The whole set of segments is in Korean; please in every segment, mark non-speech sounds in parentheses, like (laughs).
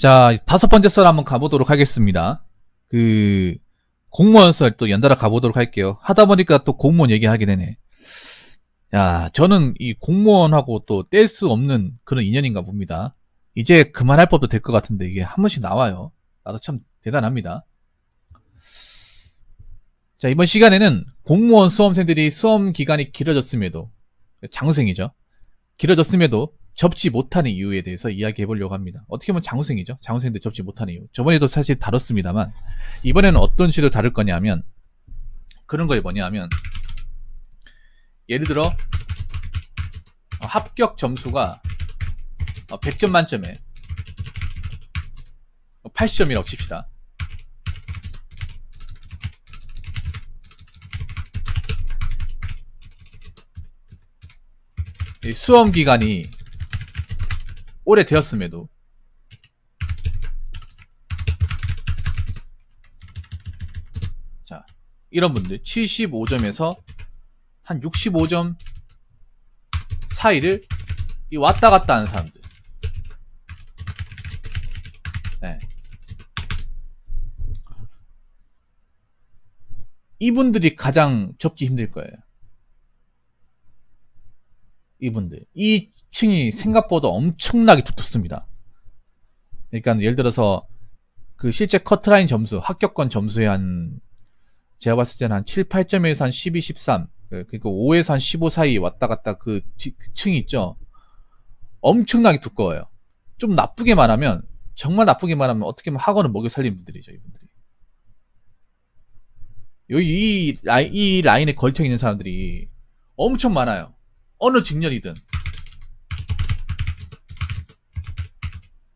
자, 다섯 번째 썰 한번 가보도록 하겠습니다. 그, 공무원 썰 또 연달아 가보도록 할게요. 하다 보니까 또 공무원 얘기하게 되네. 야, 저는 이 공무원하고 또 뗄 수 없는 그런 인연인가 봅니다. 이제 그만할 법도 될 것 같은데 이게 한 번씩 나와요. 나도 참 대단합니다. 자, 이번 시간에는 공무원 수험생들이 수험 기간이 길어졌음에도, 장생이죠. 길어졌음에도 접지 못하는 이유에 대해서 이야기해 보려고 합니다. 어떻게 보면 장생이죠. 장생인데 접지 못하는 이유. 저번에도 사실 다뤘습니다만, 이번에는 어떤 식으로 다룰 거냐면, 그런 거에 뭐냐 하면, 예를 들어, 어, 합격 점수가 100점 만점에 80점이라고 칩시다. 이 수험 기간이 오래 되었음에도 자 이런 분들 75점에서 한 65점 사이를 이 왔다 갔다 하는 사람들 네. 이분들이 가장 접기 힘들 거예요. 이분들. 이 층이 생각보다 엄청나게 두텁습니다. 그러니까 예를 들어서 그 실제 커트라인 점수, 합격권 점수에 한 제가 봤을 때는 한 7, 8점에서 한 12, 13 그러니까 5에서 한 15 사이 왔다 갔다 그, 지- 그 층이 있죠. 엄청나게 두꺼워요. 좀 나쁘게 말하면 정말 나쁘게 말하면 어떻게 보면 학원을 먹여 살린 분들이죠, 이분들이. 여기 이, 라인, 이 라인에 걸쳐 있는 사람들이 엄청 많아요. 어느 직렬이든.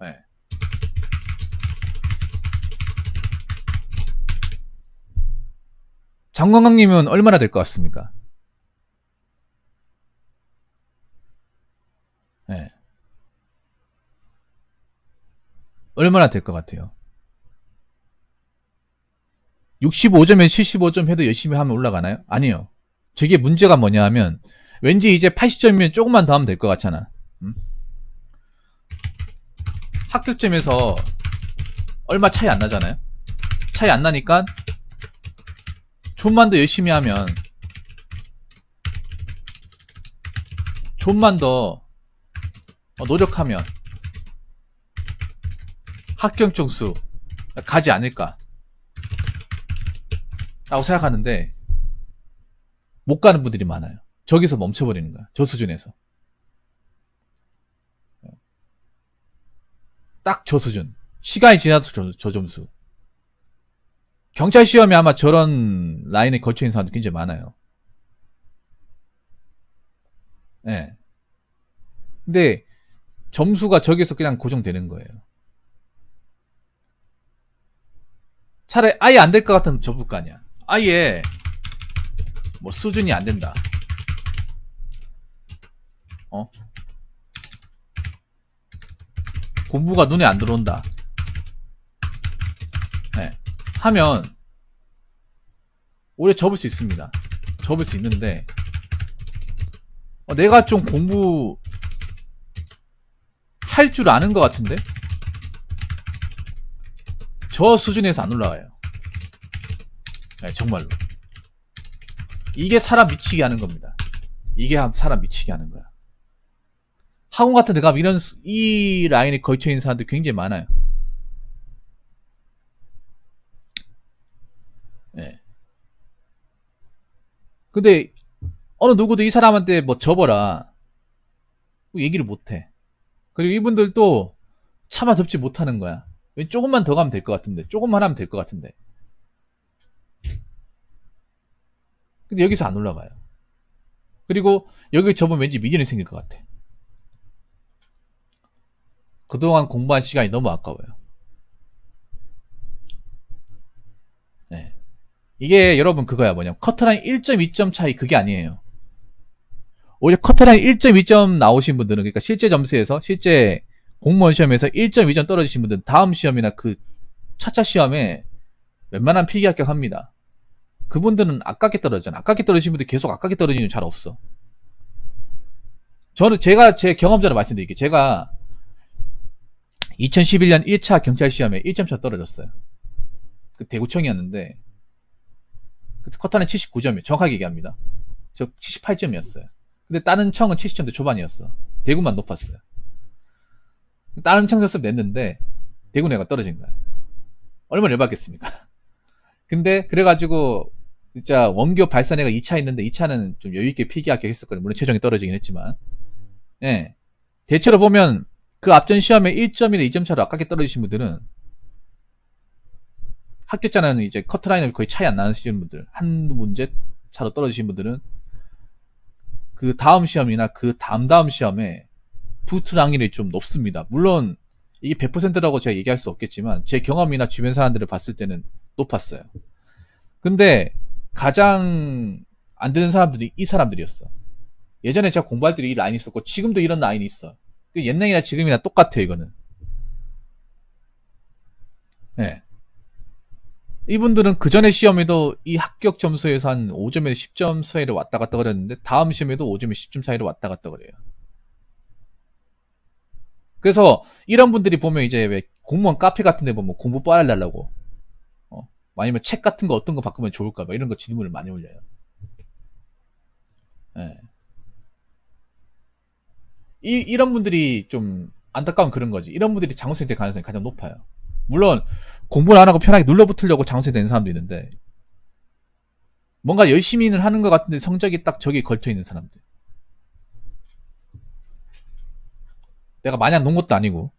네. 장건강님은 얼마나 될 것 같습니까? 네. 얼마나 될 것 같아요? 65점에 75점 해도 열심히 하면 올라가나요? 아니요. 저게 문제가 뭐냐 하면 왠지 이제 80점이면 조금만 더 하면 될 것 같잖아. 음? 합격점에서 얼마 차이 안 나잖아요. 차이 안 나니까 좀만 더 열심히 하면 좀만 더 어, 노력하면 합격 점수 가지 않을까 라고 생각하는데 못 가는 분들이 많아요. 저기서 멈춰버리는 거야. 저 수준에서. 딱 저 수준. 시간이 지나도 저, 저 점수. 경찰 시험에 아마 저런 라인에 걸쳐 있는 사람들 굉장히 많아요. 예. 네. 근데 점수가 저기서 그냥 고정되는 거예요. 차라리 아예 안 될 것 같으면 접을 거 아니야. 아예 뭐 수준이 안 된다. 어? 공부가 눈에 안 들어온다. 네. 하면 오래 접을 수 있습니다. 접을 수 있는데 어, 내가 좀 공부 할 줄 아는 것 같은데 저 수준에서 안 올라가요. 네, 정말로. 이게 사람 미치게 하는 겁니다. 이게 사람 미치게 하는 거야. 학원 같은 데 가면 이런, 수- 이 라인에 걸쳐 있는 사람들 굉장히 많아요. 예. 근데, 어느 누구도 이 사람한테 뭐 접어라. 뭐 얘기를 못 해. 그리고 이분들도 차마 접지 못하는 거야. 왜 조금만 더 가면 될 것 같은데. 조금만 하면 될 것 같은데. 근데 여기서 안 올라가요. 그리고 여기 접으면 왠지 미련이 생길 것 같아. 그동안 공부한 시간이 너무 아까워요. 네. 이게 여러분 그거야 뭐냐. 커트라인 1.2점 차이 그게 아니에요. 오히려 커트라인 1.2점 나오신 분들은 그러니까 실제 점수에서 실제 공무원 시험에서 1.2점 떨어지신 분들은 다음 시험이나 그 차차 시험에 웬만한 필기 합격합니다. 그분들은 아깝게 떨어지잖아. 아깝게 떨어지신 분들 계속 아깝게 떨어지는 잘 없어. 저는 제가 제 경험자로 말씀드릴게요. 제가 2011년 1차 경찰 시험에 1점차 떨어졌어요. 그 대구청이었는데 그때 커터는 79점이에요. 정확하게 얘기합니다. 저 78점이었어요. 근데 다른 청은 70점대 초반이었어. 대구만 높았어요. 다른 청 설습 냈는데 대구 내가 떨어진 거야. 얼마나 열받겠습니까? (laughs) 근데 그래가지고 진짜 원교 발산회가 2차 있는데 2차는 좀 여유있게 필기하게 했었거든요. 물론 최종이 떨어지긴 했지만. 예. 대체로 보면 그 앞전 시험에 1점이나 2점 차로 아깝게 떨어지신 분들은 합격자는 이제 커트라인을 거의 차이 안 나시는 분들, 한두 문제 차로 떨어지신 분들은 그 다음 시험이나 그 다음 다음 시험에 부트 랑률이 좀 높습니다. 물론 이게 100%라고 제가 얘기할 수 없겠지만 제 경험이나 주변 사람들을 봤을 때는 높았어요. 근데 가장 안 되는 사람들이 이 사람들이었어. 예전에 제가 공부할 때 이 라인이 있었고 지금도 이런 라인이 있어. 그 옛날이나 지금이나 똑같아요 이거는. 예. 네. 이분들은 그 전에 시험에도 이 합격 점수에서 한 5점에서 10점 사이를 왔다 갔다 그랬는데 다음 시험에도 5점에서 10점 사이를 왔다 갔다 그래요. 그래서 이런 분들이 보면 이제 왜 공무원 카페 같은 데 보면 공부 하려고 어, 아니면 책 같은 거 어떤 거 바꾸면 좋을까 봐 이런 거 질문을 많이 올려요. 네. 이, 이런 분들이 좀 안타까운 그런 거지. 이런 분들이 장수생 될 가능성이 가장 높아요. 물론 공부를 안 하고 편하게 눌러붙으려고 장수생 되는 사람도 있는데 뭔가 열심히는 하는 것 같은데 성적이 딱 저기 걸쳐 있는 사람들. 내가 마냥 논 것도 아니고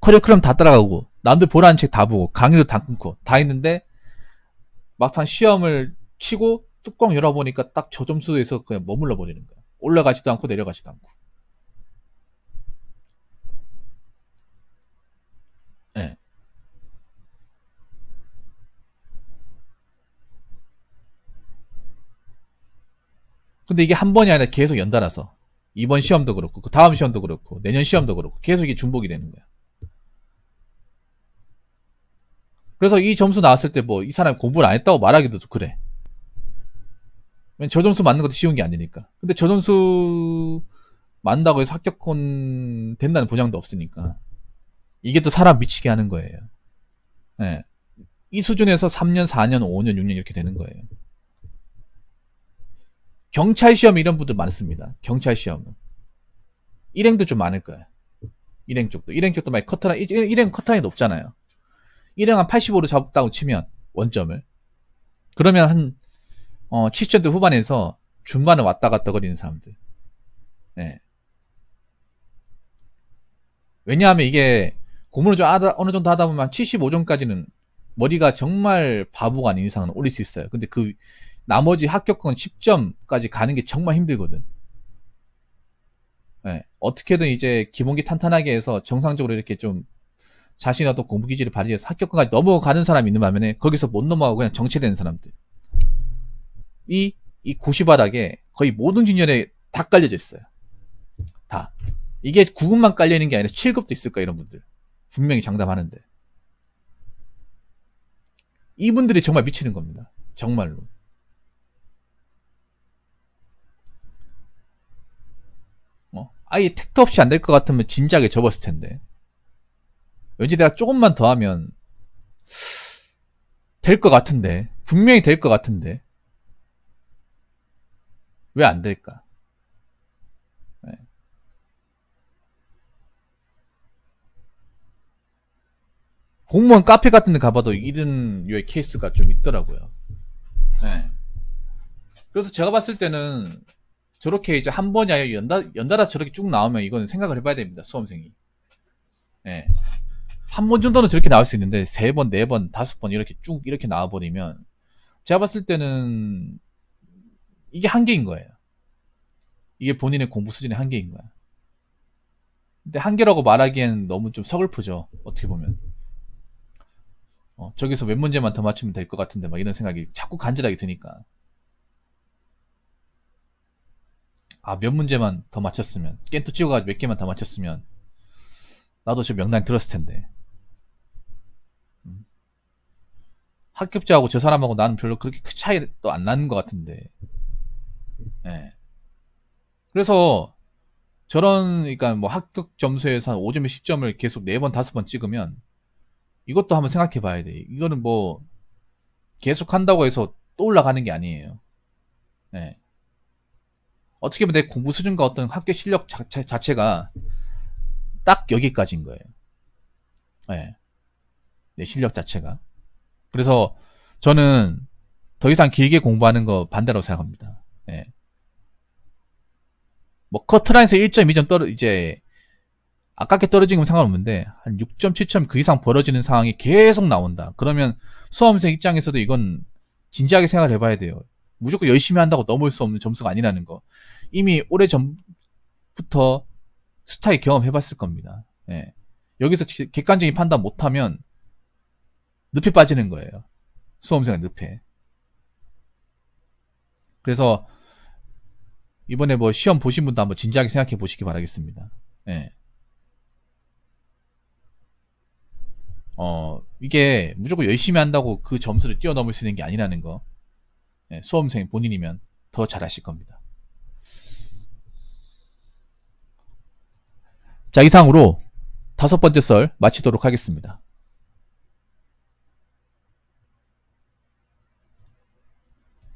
커리큘럼 다 따라가고 남들 보라는 책 다 보고 강의도 다 끊고 다 했는데 막상 시험을 치고 뚜껑 열어보니까 딱 저 점수에서 그냥 머물러 버리는 거야. 올라가지도 않고 내려가지도 않고. 네. 근데 이게 한 번이 아니라 계속 연달아서 이번 시험도 그렇고 그 다음 시험도 그렇고 내년 시험도 그렇고 계속 이게 중복이 되는 거야. 그래서 이 점수 나왔을 때 뭐 이 사람이 공부를 안 했다고 말하기도 좀 그래. 저 점수 맞는 것도 쉬운 게 아니니까. 근데 저 점수 맞는다고 해서 합격권 된다는 보장도 없으니까. 이게 또 사람 미치게 하는 거예요. 네. 이 수준에서 3년, 4년, 5년, 6년 이렇게 되는 거예요. 경찰 시험 이런 분들 많습니다. 경찰 시험은. 일행도 좀 많을 거예요. 일행 쪽도. 일행 쪽도 많이 커트라, 일행 커트라인이 높잖아요. 일행 한 85로 잡았다고 치면, 원점을. 그러면 한, 어, 70점대 후반에서 중반에 왔다 갔다 거리는 사람들. 네. 왜냐하면 이게 고문을 좀 하다, 어느 정도 하다 보면 75점까지는 머리가 정말 바보가 아닌 이상은 올릴 수 있어요. 근데 그 나머지 합격권 10점까지 가는 게 정말 힘들거든. 네, 어떻게든 이제 기본기 탄탄하게 해서 정상적으로 이렇게 좀 자신의 어떤 공부 기질을 발휘해서 합격권까지 넘어가는 사람이 있는 반면에 거기서 못 넘어가고 그냥 정체되는 사람들. 이, 이 고시바닥에 거의 모든 진열에 다 깔려져 있어요. 다. 이게 9급만 깔려있는 게 아니라 7급도 있을 거야, 이런 분들. 분명히 장담하는데. 이분들이 정말 미치는 겁니다. 정말로. 아예 택도 없이 안 될 것 같으면 진작에 접었을 텐데. 왠지 내가 조금만 더 하면 될 것 같은데. 분명히 될 것 같은데. 왜 안 될까? 네. 공무원 카페 같은 데 가봐도 이런 류의 케이스가 좀 있더라고요. 네. 그래서 제가 봤을 때는 저렇게 이제 한 번이 아니라 연달, 연달아서 저렇게 쭉 나오면 이거는 생각을 해봐야 됩니다. 수험생이. 예. 한 번 정도는 저렇게 나올 수 있는데, 세 번, 네 번, 다섯 번 이렇게 쭉 이렇게 나와버리면, 제가 봤을 때는, 이게 한계인 거예요. 이게 본인의 공부 수준의 한계인 거야. 근데 한계라고 말하기에는 너무 좀 서글프죠. 어떻게 보면. 어, 저기서 몇 문제만 더 맞추면 될 것 같은데, 막 이런 생각이 자꾸 간절하게 드니까. 아, 몇 문제만 더 맞췄으면, 깬또 찍어가지고 몇 개만 더 맞췄으면, 나도 저 명단 들었을 텐데. 음. 합격자하고 저 사람하고 나는 별로 그렇게 큰 차이도 안 나는 것 같은데. 예. 네. 그래서, 저런 그러니까 뭐 합격 점수에서 한 5점에 10점을 계속 4번, 5번 찍으면 이것도 한번 생각해 봐야 돼. 이거는 뭐 계속 한다고 해서 또 올라가는 게 아니에요. 네. 어떻게 보면 내 공부 수준과 어떤 학교 실력 자체, 자체가 딱 여기까지인 거예요. 네. 내 실력 자체가. 그래서 저는 더 이상 길게 공부하는 거 반대라고 생각합니다. 예. 뭐 커트라인에서 1점, 2점 떨어 이제 아깝게 떨어지는 건 상관없는데 한 6점, 7점 그 이상 벌어지는 상황이 계속 나온다. 그러면 수험생 입장에서도 이건 진지하게 생각을 해봐야 돼요. 무조건 열심히 한다고 넘을 수 없는 점수가 아니라는 거. 이미 오래 전부터 스타일 경험해봤을 겁니다. 예. 여기서 지- 객관적인 판단 못하면 늪에 빠지는 거예요. 수험생은 늪에. 그래서 이번에 뭐 시험 보신 분도 한번 진지하게 생각해 보시기 바라겠습니다. 예. 어, 이게 무조건 열심히 한다고 그 점수를 뛰어넘을 수 있는 게 아니라는 거. 예, 수험생 본인이면 더 잘하실 겁니다. 자, 이상으로 다섯 번째 썰 마치도록 하겠습니다.